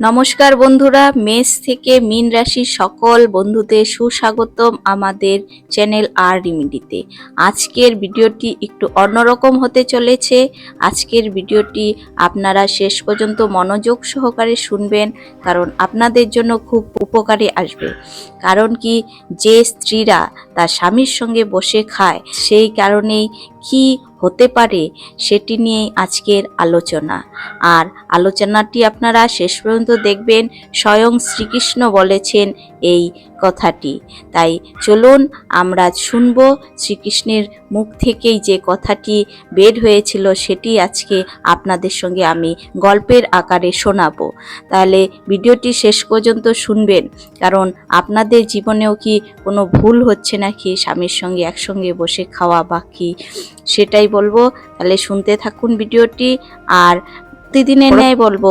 নমস্কার বন্ধুরা, মেষ থেকে মীন রাশির সকল বন্ধুদের সুস্বাগতম আমাদের চ্যানেল আর রিমিডিতে। আজকের ভিডিওটি একটু অন্যরকম হতে চলেছে। আজকের ভিডিওটি আপনারা শেষ পর্যন্ত মনোযোগ সহকারে শুনবেন, কারণ আপনাদের জন্য খুব উপকারে আসবে। কারণ কি, যে স্ত্রীরা তার স্বামীর সঙ্গে বসে খায়, সেই কারণেই কি হতে পারে সেটি নিয়ে আজকের আলোচনা। আর আলোচনাটি আপনারা শেষ পর্যন্ত দেখবেন। স্বয়ং শ্রীকৃষ্ণ বলেছেন, এই কথাটি। তাই চলুন, আমরা শুনব শ্রীকৃষ্ণের মুখ থেকেই যে কথাটি বের হয়েছিল, সেটি আজকে আপনাদের সঙ্গে আমি গল্পের আকারে শোনাবো। তাহলে ভিডিওটি শেষ পর্যন্ত শুনবেন, কারণ আপনাদের জীবনেও কি কোনো ভুল হচ্ছে নাকি, স্বামীর সঙ্গে একসঙ্গে বসে খাওয়া বা কি, সেটাই বলব। তাহলে শুনতে থাকুন ভিডিওটি, আর প্রতিদিনের ন্যায় বলব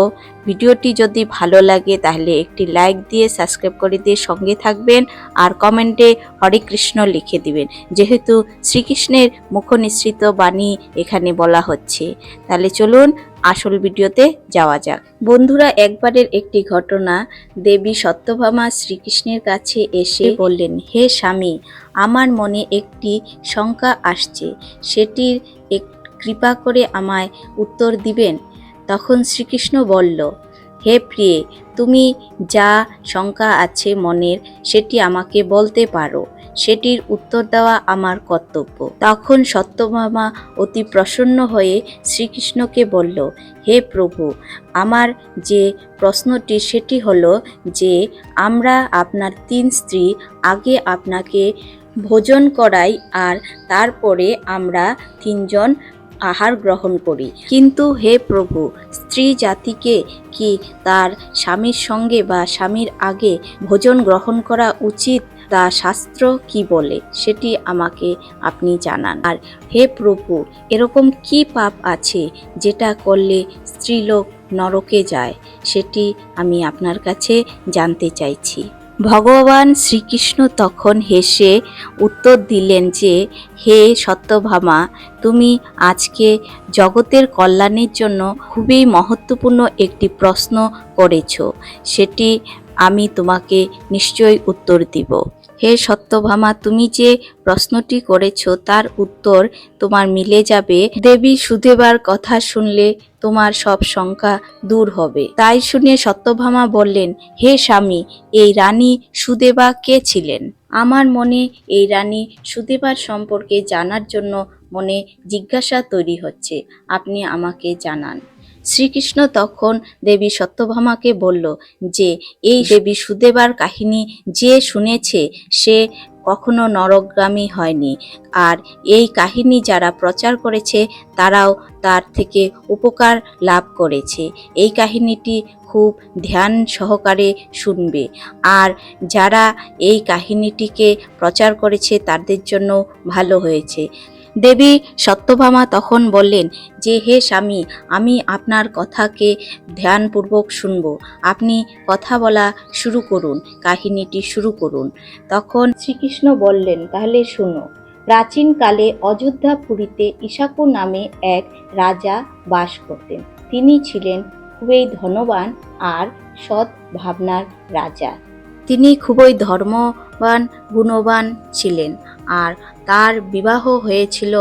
ভিডিওটি যদি ভালো লাগে তাহলে একটি লাইক দিয়ে সাবস্ক্রাইব করে দিয়ে সঙ্গে থাকবেন আর কমেন্টে হরে কৃষ্ণ লিখে দিবেন। যেহেতু শ্রীকৃষ্ণের মুখনিসৃত বাণী এখানে বলা হচ্ছে। তাহলে চলুন আসল ভিডিওতে যাওয়া যাক। বন্ধুরা একবারের একটি ঘটনা দেবী সত্যভামা শ্রীকৃষ্ণের কাছে এসে বললেন হে স্বামী আমার মনে একটি শঙ্কা আসছে। সেটির এক কৃপা করে আমায় উত্তর দিবেন? তখন শ্রীকৃষ্ণ বলল, হে প্রিয়ে, তুমি যা শঙ্কা আছে মনের, সেটি আমাকে বলতে পারো। সেটির উত্তর দেওয়া আমার কর্তব্য। তখন সত্যভামা অতি প্রসন্ন হয়ে শ্রীকৃষ্ণকে বলল, হে প্রভু, আমার যে প্রশ্নটি, সেটি হলো যে, আমরা আপনার তিন স্ত্রী, আগে আপনাকে ভোজন করাই আর তারপরে আমরা তিনজন আহার গ্রহণ করি। কিন্তু হে প্রভু, স্ত্রী জাতিকে কি তার স্বামীর সঙ্গে বা স্বামীর আগে ভোজন গ্রহণ করা উচিত তা শাস্ত্র কি বলে? সেটি আমাকে আপনি জানান। আর হে প্রভু, এরকম কি পাপ আছে যেটা করলে স্ত্রীলোক নরকে যায়? সেটি আমি আপনার কাছে জানতে চাইছি। ভগবান শ্রীকৃষ্ণ তখন হেসে উত্তর দিলেন যে, হে সত্যভামা, তুমি আজকে জগতের কল্যাণের জন্য খুবই মহত্বপূর্ণ একটি প্রশ্ন করেছ। সেটি আমি তোমাকে নিশ্চয়ই উত্তর দিব। হে সত্যভামা, তুমি যে প্রশ্নটি করেছ, তার উত্তর তোমার মিলে যাবে। দেবী সুদেবার কথা শুনলে তোমার সব শঙ্কা দূর হবে। তাই শুনে সত্যভামা বললেন, হে স্বামী, এই রানী সুদেবা কে ছিলেন? আমার মনে এই রানী সুদেবার সম্পর্কে জানার জন্য মনে জিজ্ঞাসা তৈরি হচ্ছে। আপনি আমাকে জানান। শ্রীকৃষ্ণ তখন দেবী সত্যভামাকে বলল যে, এই দেবী সুদেবার কাহিনী যে শুনেছে সে কখনো নরকগামী হয়নি। আর এই কাহিনী যারা প্রচার করেছে, তারাও তার থেকে উপকার লাভ করেছে। এই কাহিনীটি খুব ধ্যান সহকারে শুনবে। আর যারা এই কাহিনীটিকে প্রচার করেছে, তাদের জন্য ভালো হয়েছে। দেবী সত্যভামা তখন বললেন, যে হে স্বামী, আমি আপনার কথাকে ধ্যানপূর্বক শুনব। আপনি কথা বলা শুরু করুন, কাহিনীটি শুরু করুন। তখন শ্রীকৃষ্ণ বললেন, তাহলে শুনো, প্রাচীনকালে অযোধ্যাপুরীতে ইশাকু নামে এক রাজা বাস করতেন। তিনি ছিলেন খুবই ধনবান আর সৎ ভাবনার রাজা। তিনি খুবই ধর্মবান গুণবান ছিলেন। আর তার বিবাহ হয়েছিল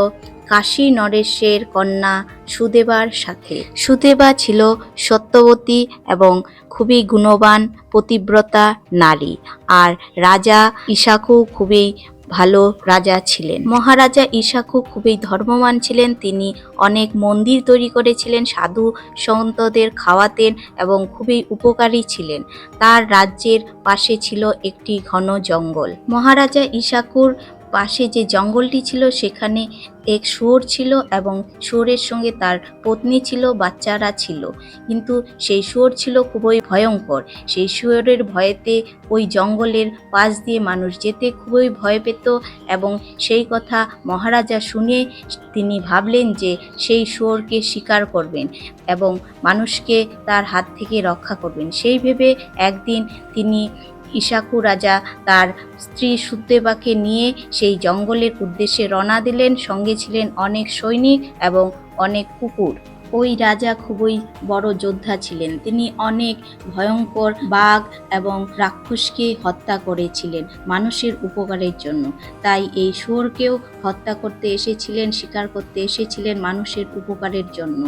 কাশী নরেশের কন্যা সুদেবার সাথে। সুদেবা ছিল সত্যবতী এবং খুবই গুণবান, পতিব্রতা নারী। আর রাজা ইশাকু খুবই ভালো রাজা ছিলেন। মহারাজা ইশাকু খুবই ধর্মমান ছিলেন। তিনি অনেক মন্দির তৈরি করেছিলেন, সাধু সন্তদের খাওয়াতেন এবং খুবই উপকারী ছিলেন। তার রাজ্যের পাশে ছিল একটি ঘন জঙ্গল। মহারাজা ঈশাকুর পাশে যে জঙ্গলটি ছিল, সেখানে এক শুয়োর ছিল এবং শুয়োরের সঙ্গে তার পত্নী ছিল, বাচ্চারা ছিল। কিন্তু সেই শুয়োর ছিল খুবই ভয়ঙ্কর। সেই শুয়োরের ভয়েতে ওই জঙ্গলের পাশ দিয়ে মানুষ যেতে খুবই ভয় পেত এবং সেই কথা মহারাজা শুনে তিনি ভাবলেন যে সেই শুয়োরকে শিকার করবেন এবং মানুষকে তার হাত থেকে রক্ষা করবেন। সেই ভেবে একদিন তিনি ইশাকু রাজা তার স্ত্রী সুদ্দেবাকে নিয়ে সেই জঙ্গলের উদ্দেশ্যে রওনা দিলেন। সঙ্গে ছিলেন অনেক সৈনিক এবং অনেক কুকুর। ওই রাজা খুবই বড় যোদ্ধা ছিলেন। তিনি অনেক ভয়ঙ্কর বাঘ এবং রাক্ষসকে হত্যা করেছিলেন মানুষের উপকারের জন্য। তাই এই শুয়োরকেও হত্যা করতে এসেছিলেন শিকার করতে এসেছিলেন মানুষের উপকারের জন্য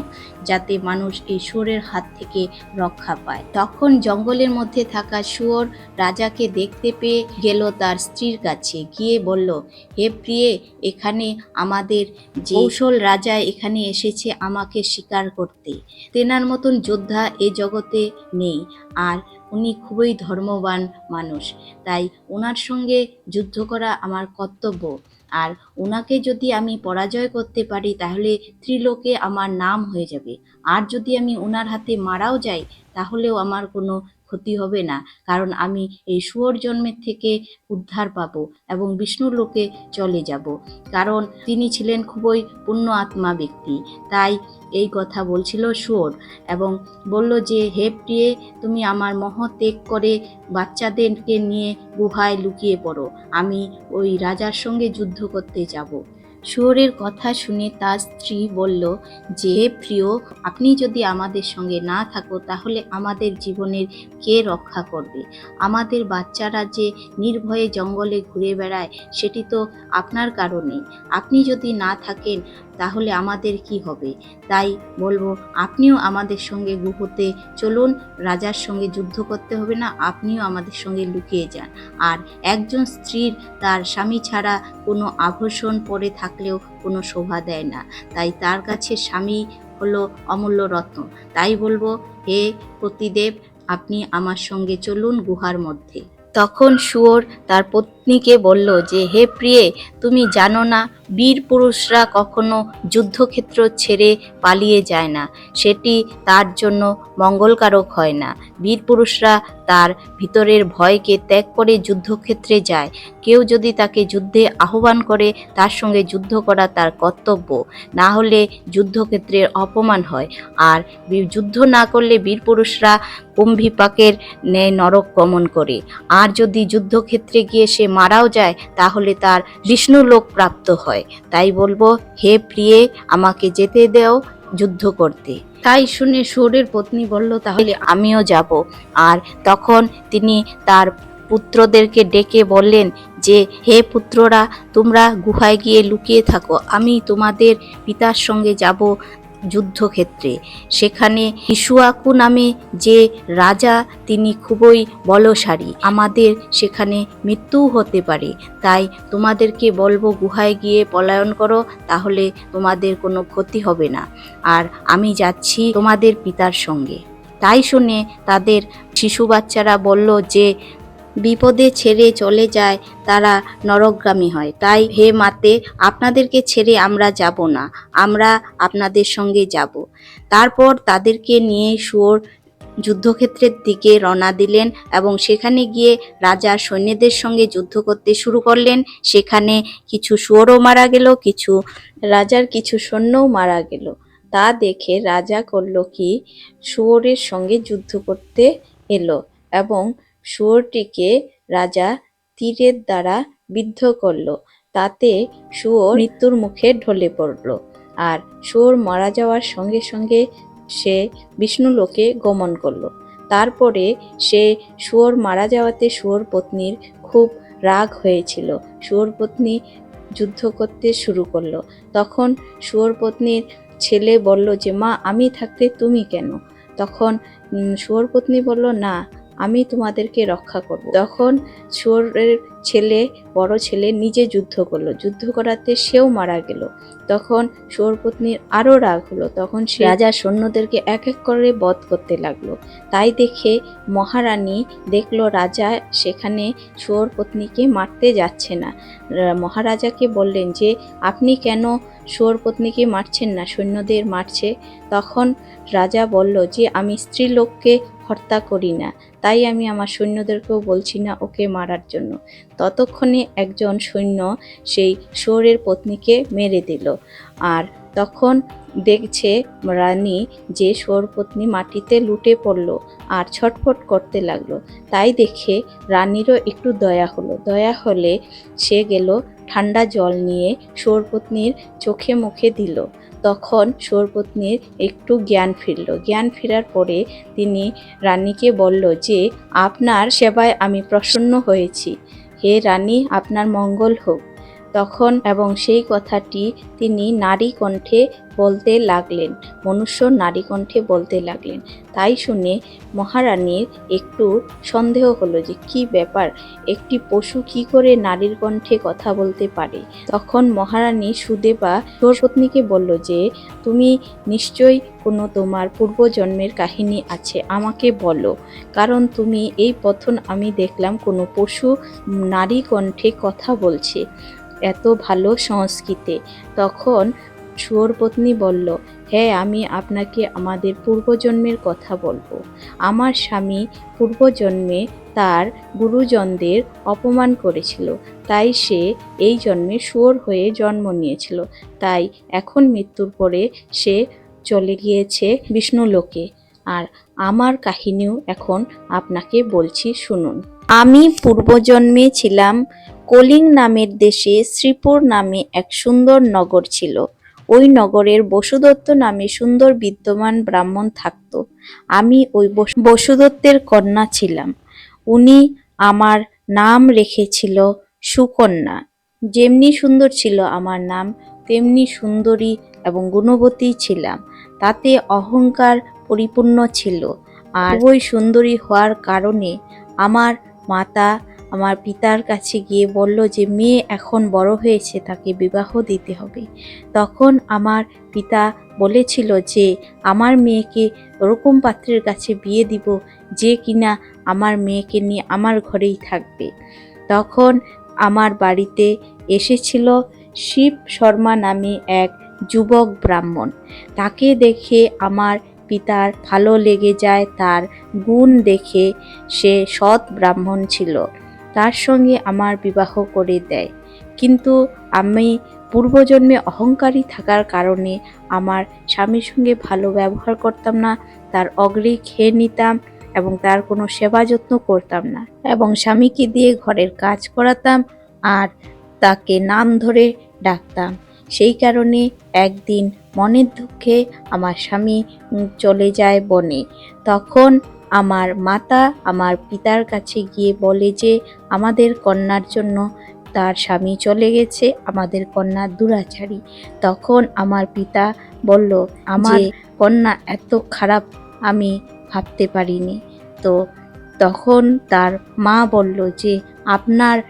যাতে মানুষ এই শুয়োরের হাত থেকে রক্ষা পায়। তখন জঙ্গলের মধ্যে থাকা শুয়োর রাজাকে দেখতে পেয়ে গেল তার স্ত্রীর কাছে। গিয়ে বলল হে প্রিয়ে এখানে আমাদের যে কৌশল রাজা এখানে এসেছে আমাকে শিকার করতে। তেনার মতন যোদ্ধা এ জগতে নেই, আর উনি খুবই ধর্মবান মানুষ। তাই ওনার সঙ্গে যুদ্ধ করা আমার কর্তব্য। আর ওনাকে যদি আমি পরাজয় করতে পারি, তাহলে ত্রিলোকে আমার নাম হয়ে যাবে। আর যদি আমি ওনার হাতে মারাও যাই, তাহলেও আমার কোনো ক্ষতি হবে না। কারণ আমি এই শুয়োর জন্মের থেকে উদ্ধার পাবো এবং বিষ্ণুর লোকে চলে যাব। কারণ তিনি ছিলেন খুবই পুণ্য আত্মা ব্যক্তি। তাই এই কথা বলছিল শুয়োর এবং বলল যে, হে প্রিয়ে, তুমি আমার মহ ত্যাগ করে বাচ্চাদেরকে নিয়ে গুহায় লুকিয়ে পড়ো। আমি ওই রাজার সঙ্গে যুদ্ধ করতে যাব। শুয়োরের কথা শুনে তার স্ত্রী বলল, যে প্রিয়, আপনি যদি আমাদের সঙ্গে না থাকো, তাহলে আমাদের জীবনের কে রক্ষা করবে? আমাদের বাচ্চারা যে নির্ভয়ে জঙ্গলে ঘুরে বেড়ায়, সেটি তো আপনার কারণে। আপনি যদি না থাকেন, তাহলে আমাদের কি হবে? তাই বলব, আপনিও আমাদের সঙ্গে গুহতে চলুন। রাজার সঙ্গে যুদ্ধ করতে হবে না, আপনিও আমাদের সঙ্গে লুকিয়ে যান। আর একজন স্ত্রীর তার স্বামী ছাড়া কোনো আভূষণ পরে থাকলেও কোনো শোভা দেয় না। তাই তার কাছে স্বামী হলো অমূল্য রত্ন। তাই বলব, হে প্রতিদেব, আপনি আমার সঙ্গে চলুন গুহার মধ্যে। তখন শুয়োর তার পত্নীকে বলল যে, হে প্রিয়ে, তুমি জানো না, বীর পুরুষরা কখনো যুদ্ধক্ষেত্র ছেড়ে পালিয়ে যায় না। সেটি তার জন্য মঙ্গলকারক হয় না। বীর পুরুষরা তার ভিতরের ভয়কে ত্যাগ করে যুদ্ধক্ষেত্রে যায়। কেউ যদি তাকে যুদ্ধে আহ্বান করে, তার সঙ্গে যুদ্ধ করা তার কর্তব্য। না হলে যুদ্ধক্ষেত্রের অপমান হয়। আর যুদ্ধ না করলে বীর পুরুষরা কুম্ভিপাকের ন্যায় নরক গমন করে। আর যদি যুদ্ধক্ষেত্রে গিয়ে সে মারাও যায়, তাহলে তার বিষ্ণু লোক প্রাপ্ত হয়। তাই বলব, হে প্রিয়ে, আমাকে যেতে দেও যুদ্ধ করতে। তাই শুনে সুরের পত্নী বলল, তাহলে আমিও যাব। আর তখন তিনি তার পুত্রদেরকে ডেকে বললেন যে, হে পুত্ররা, তোমরা গুহায় গিয়ে লুকিয়ে থাকো। আমি তোমাদের পিতার সঙ্গে যাব। যুদ্ধক্ষেত্রে। সেখানে ইসুয়াকু নামে যে রাজা, তিনি খুবই বলশালী। আমাদের সেখানে মৃত্যুও হতে পারে। তাই তোমাদেরকে বলব, গুহায় গিয়ে পলায়ন করো, তাহলে তোমাদের কোনো ক্ষতি হবে না। আর আমি যাচ্ছি তোমাদের পিতার সঙ্গে। তাই শুনে তাদের শিশু বাচ্চারা বলল যে বিপদে ছেড়ে চলে যায়, তারা নরকগামী হয়। তাই হে মাতে, আপনাদেরকে ছেড়ে আমরা যাব না, আমরা আপনাদের সঙ্গে যাব। তারপর তাদেরকে নিয়ে শুয়োর যুদ্ধক্ষেত্রের দিকে রওনা দিলেন এবং সেখানে গিয়ে রাজা সৈন্যদের সঙ্গে যুদ্ধ করতে শুরু করলেন। সেখানে কিছু শুয়োরও মারা গেল, কিছু রাজার কিছু সৈন্যও মারা গেল। তা দেখে রাজা করল কি, শুয়োরের সঙ্গে যুদ্ধ করতে এলো এবং শুয়োরটিকে রাজা তীরের দ্বারা বিদ্ধ করল। তাতে শুয়োর মৃত্যুর মুখে ঢলে পড়ল আর শুয়োর মারা যাওয়ার সঙ্গে সঙ্গে সে বিষ্ণুলোকে গমন করল। তারপরে সে শুয়োর মারা যাওয়াতে শুয়োর পত্নীর খুব রাগ হয়েছিল। শুয়োর পত্নী যুদ্ধ করতে শুরু করল। তখন শুয়োর পত্নীর ছেলে বলল যে মা আমি থাকতে তুমি কেন? তখন উম, শুয়োর পত্নী বলল না আমি তোমাদেরকে রক্ষা করব। তখন শুয়োরের ছেলে বড় ছেলে নিজে যুদ্ধ করল। যুদ্ধ করাতে সেও মারা গেল। তখন শুয়োর পত্নীর আরও রাগ হলো। তখন সে রাজার সৈন্যদেরকে এক এক করে বধ করতে লাগল। তাই দেখে মহারানী দেখল রাজা সেখানে শুয়োর পত্নীকে মারতে যাচ্ছে না। মহারাজাকে বললেন যে আপনি কেন শুয়োর পত্নীকে মারছেন না? সৈন্যদের মারছে। তখন রাজা বলল যে আমি স্ত্রীলোককে হত্যা করি না। তাই আমি আমার সৈন্যদেরকেও বলছি না ওকে মারার জন্য। ততক্ষণে একজন সৈন্য সেই শুয়োরের পত্নীকে মেরে দিল। আর তখন দেখছে রানী যে শুয়োর পত্নী মাটিতে লুটে পড়ল আর ছটফট করতে লাগল। তাই দেখে রানীরও একটু দয়া হলো। দয়া হলে সে গেল ঠান্ডা জল নিয়ে শুয়োর পত্নীর চোখে মুখে দিল। তখন সুরপত্নীর একটু জ্ঞান ফিরল। জ্ঞান ফেরার পরে তিনি রানীকে বলল যে, আপনার সেবায় আমি প্রসন্ন হয়েছি। হে রানী আপনার মঙ্গল হোক। তখন এবং সেই কথাটি তিনি নারী কণ্ঠে বলতে লাগলেন, মনুষ্য নারী কণ্ঠে বলতে লাগলেন। তাই শুনে মহারানীর একটু সন্দেহ হলো যে কি ব্যাপার, একটি পশু কি করে নারীর কণ্ঠে কথা বলতে পারে? তখন মহারানী সুদেবা ধর্মপত্নীকে বলল যে, তুমি নিশ্চয়ই কোনো তোমার পূর্বজন্মের কাহিনী আছে, আমাকে বলো। কারণ তুমি এই প্রথম আমি দেখলাম কোনো পশু নারী কণ্ঠে কথা বলছে। এত ভালো সংস্কৃতে। তখন শুয়োরপত্নী বলল হ্যাঁ আমি আপনাকে আমাদের পূর্বজন্মের কথা বলব। আমার স্বামী পূর্বজন্মে তার গুরুজনদের অপমান করেছিল। তাই সে এই জন্মে শুয়োর হয়ে জন্ম নিয়েছিল। তাই এখন মৃত্যুর পরে সে চলে গিয়েছে বিষ্ণুলোকে। আর আমার কাহিনীও এখন আপনাকে বলছি শুনুন। আমি পূর্বজন্মে ছিলাম কলিং নামের দেশে শ্রীপুর নামে এক সুন্দর নগর ছিল। ওই নগরের বসুদত্ত নামে সুন্দর বিদ্যমান ব্রাহ্মণ থাকত। আমি ওই বসু- বসুদত্তের কন্যা ছিলাম। উনি আমার নাম রেখেছিল সুকন্যা। যেমনি সুন্দর ছিল আমার নাম, তেমনি সুন্দরী এবং গুণবতী ছিলাম। তাতে অহংকার পরিপূর্ণ ছিল। আর ওই সুন্দরী হওয়ার কারণে আমার মাতা আমার পিতার কাছে গিয়ে বলল যে, মেয়ে এখন বড় হয়েছে, তাকে বিবাহ দিতে হবে। তখন আমার পিতা বলেছিল যে, আমার মেয়েকে ওরকম পাত্রের কাছে বিয়ে দিব যে কিনা আমার মেয়েকে নিয়ে আমার ঘরেই থাকবে। তখন আমার বাড়িতে এসেছিল শিব শর্মা নামে এক যুবক ব্রাহ্মণ। তাকে দেখে আমার পিতার ভালো লেগে যায়, তার গুণ দেখে সে সৎ ব্রাহ্মণ ছিল। তার সঙ্গে আমার বিবাহ করে দেয়। কিন্তু আমি পূর্বজন্মে অহংকারী থাকার কারণে আমার স্বামীর সঙ্গে ভালো ব্যবহার করতাম না, তার অগ্রে খেয়ে নিতাম এবং তার কোনো সেবা যত্ন করতাম না এবং স্বামীকে দিয়ে ঘরের কাজ করাতাম আর তাকে নাম ধরে ডাকতাম। সেই কারণে একদিন মনের দুঃখে আমার স্বামী চলে যায় বনে। তখন আমার মাতা আমার পিতার কাছে গিয়ে বলে যে আমাদের কন্যার জন্য তার স্বামী চলে গেছে আমাদের কন্যা দুরাচারী। তখন আমার পিতা বলল আমার কন্যা এত খারাপ আমি ভাবতে পারিনি। তো তখন তার মা বলল যে আপনার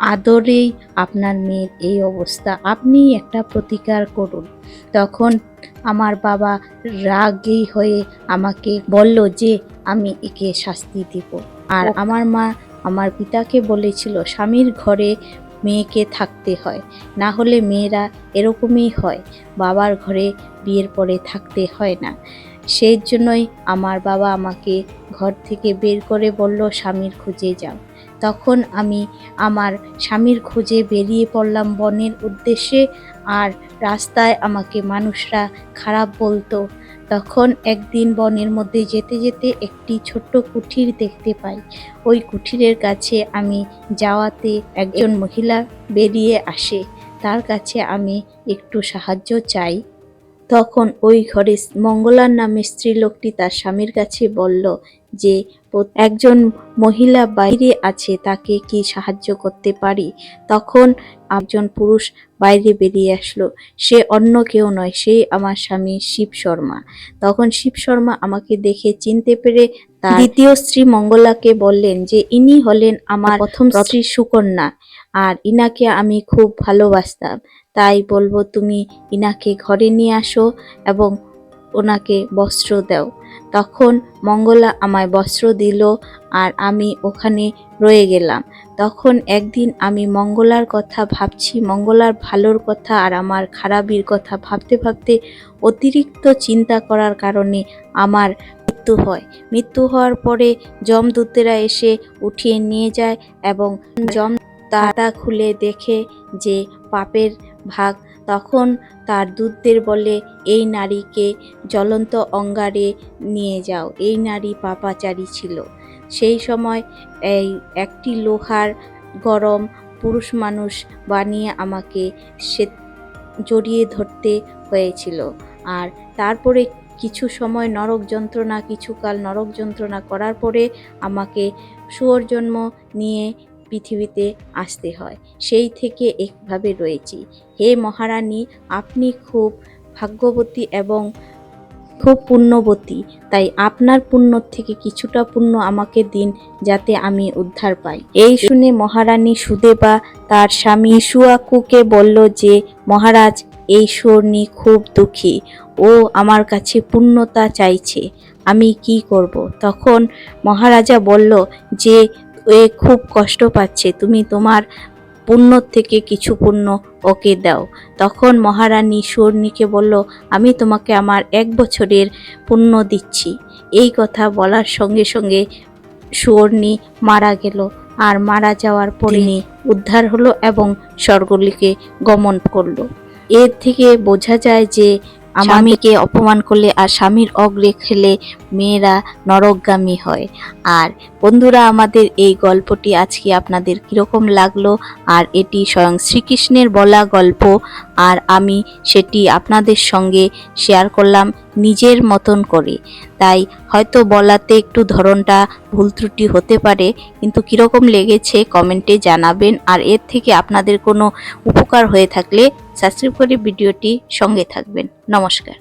আদরেই আপনার মেয়ের এই অবস্থা আপনি একটা প্রতিকার করুন। তখন আমার বাবা রাগী হয়ে আমাকে বলল যে আমি একে শাস্তি দিব। আর আমার মা আমার পিতাকে বলেছিল স্বামীর ঘরে মেয়েকে থাকতে হয় না হলে মেয়েরা এরকমই হয়। বাবার ঘরে বিয়ের পরে থাকতে হয় না। সেই জন্যই আমার বাবা আমাকে ঘর থেকে বের করে বলল স্বামীর খুঁজে যাও। তখন আমি আমার স্বামীর খোঁজে বেরিয়ে পড়লাম বনের উদ্দেশ্যে। আর রাস্তায় আমাকে মানুষরা খারাপ বলতো তখন একদিন বনের মধ্যে যেতে যেতে একটি ছোট্ট কুঠির দেখতে পাই। ওই কুঠিরের কাছে আমি যাওয়াতে একজন মহিলা বেরিয়ে আসে। তার কাছে আমি একটু সাহায্য চাই। তখন ওই ঘরে মঙ্গলার নামে স্ত্রীলোকটি তার স্বামীর কাছে বলল যে, একজন মহিলা বাইরে আছে, তাকে কি সাহায্য করতে পারি? তখন একজন পুরুষ বাইরে বেরিয়ে আসলো। সে অন্য কেউ নয় সেই আমার স্বামী শিব শর্মা। তখন শিব শর্মা আমাকে দেখে চিনতে পেরে তার দ্বিতীয় স্ত্রী মঙ্গলাকে বললেন যে ইনি হলেন আমার প্রথম স্ত্রী সুকন্যা আর ইনাকে আমি খুব ভালোবাসতাম। তাই বলব তুমি ইনাকে ঘরে নিয়ে আসো এবং ওনাকে বস্ত্র দাও। তখন মঙ্গলা আমায় বস্ত্র দিল আর আমি ওখানে রয়ে গেলাম। তখন একদিন আমি মঙ্গলার কথা ভাবছি, মঙ্গলার ভালোর কথা আর আমার খারাপির কথা ভাবতে ভাবতে অতিরিক্ত চিন্তা করার কারণে আমার মৃত্যু হয়। মৃত্যু হওয়ার পরে যমদূতেরা এসে উঠিয়ে নিয়ে যায় এবং যম তাটা খুলে দেখে যে পাপের ভাগ। তখন তার দূতদের বলে, এই নারীকে জ্বলন্ত অঙ্গারে নিয়ে যাও। এই নারী পাপাচারী ছিল। সেই সময় এই একটি লোহার গরম পুরুষ মানুষ বানিয়ে আমাকে সে জড়িয়ে ধরতে হয়েছিল। আর তারপরে কিছু সময় নরক যন্ত্রণা কিছুকাল নরক যন্ত্রণা করার পরে আমাকে শুয়োর জন্ম নিয়ে পৃথিবীতে আসতে হয়। সেই থেকে একভাবে রয়েছি। হে মহারানী, আপনি খুব ভাগ্যবতী এবং খুব পুণ্যবতী, তাই আপনার পুণ্য থেকে কিছুটা পুণ্য আমাকে দিন যাতে আমি উদ্ধার পাই। এই শুনে মহারানী সুদেবা তার স্বামী সুয়াকুকে বলল যে, মহারাজ, এই স্বর্ণী খুব দুঃখী। ও আমার কাছে পূর্ণতা চাইছে। আমি কি করব? তখন মহারাজা বলল যে, এ খুব কষ্ট পাচ্ছে। তুমি তোমার পুণ্য থেকে কিছু পুণ্য ওকে দাও। তখন মহারানী স্বর্ণীকে বলল আমি তোমাকে আমার এক বছরের পুণ্য দিচ্ছি। এই কথা বলার সঙ্গে সঙ্গে সুবর্ণী মারা গেল। আর মারা যাওয়ার পরে উদ্ধার হলো এবং স্বর্গলিকে গমন করল। এর থেকে বোঝা যায় যে স্বামীকে অপমান করলে আর স্বামীর অগ্রে খেলে মেয়েরা নরকগামী হয়। আর বন্ধুরা, আমাদের এই গল্পটি আজকে আপনাদের কীরকম লাগল? আর এটি স্বয়ং শ্রীকৃষ্ণের বলা গল্প। আর আমি সেটি আপনাদের সঙ্গে শেয়ার করলাম। নিজের মতন করে। তাই হয়তো বলাতে একটু ধরনটা ভুল ত্রুটি হতে পারে, কিন্তু কীরকম লেগেছে কমেন্টে জানাবেন। আর এর থেকে আপনাদের কোনো উপকার হয়ে থাকলে সাবস্ক্রাইব করে ভিডিওটি সঙ্গে থাকবেন। নমস্কার।